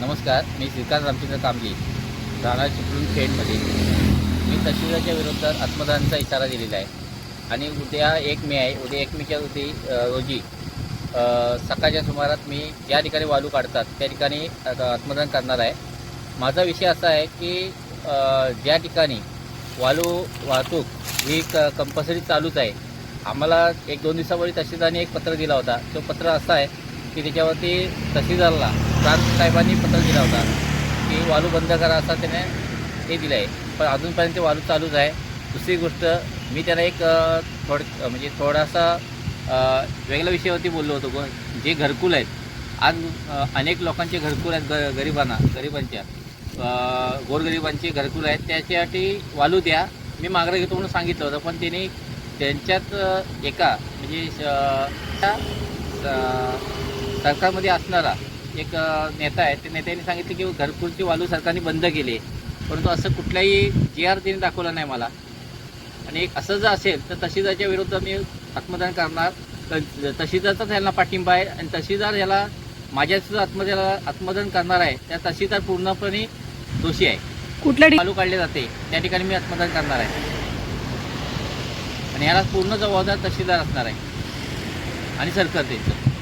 नमस्कार मी श्रीकांत रामचंद्र कांबली राणा चिपळूण खेडमध्ये. मी तहसीलदारच्या विरोधात आत्मदानचा इशारा दिलेला आहे. आणि उद्या एक मे आहे उद्या एक मेच्या होती रोजी सकाळच्या सुमारात मी ज्या ठिकाणी वालू काढतात त्या ठिकाणी आत्मदान करणार आहे. माझा विषय असा आहे की ज्या ठिकाणी वालू वाहतूक ही क कंपल्सरी चालूच आहे आम्हाला एक दोन दिवसापूर्वी तहसीलदारांनी एक पत्र दिला होता. तो पत्र असा आहे की त्याच्यावरती तहसीलदारला प्रांत साहेबांनी पत्र दिला होता की वालू बंद करा असा त्याने हे दिलं आहे पण अजूनपर्यंत ते वालू चालूच आहे. दुसरी गोष्ट मी त्याला एक थोड म्हणजे थोडासा वेगळ्या विषयावरती बोललो होतो. ग जे घरकुल आहेत आज अनेक लोकांचे घरकुल आहेत ग गरिबांना गरिबांच्या गोरगरिबांचे घरकुल आहेत. त्याच्यासाठी वालू द्या. मी मागणं घेतो म्हणून सांगितलं होतं पण त्यांनी त्यांच्यात एका म्हणजे सरकारमध्ये असणारा एक नेता आहे. त्या नेत्याने सांगितलं की घरकुलची वालू सरकारने बंद केली आहे. परंतु असं कुठलाही जी आर त्यांनी दाखवला नाही मला. आणि एक असं जर असेल तर तहसीलदारच्या विरुद्ध मी आत्मदान करणार. तर तहसीलदारचाच याला पाठिंबा आहे. आणि तहसीलदार याला माझ्या सुद्धा आत्मदाला आत्मदान करणार आहे. त्या तहसीलदार पूर्णपणे दोषी आहे. कुठल्या चालू काढले जाते. त्या ठिकाणी मी आत्मदान करणार आहे. आणि याला पूर्ण जबाबदार तहसीलदार असणार आहे. आणि सरकार त्याचं.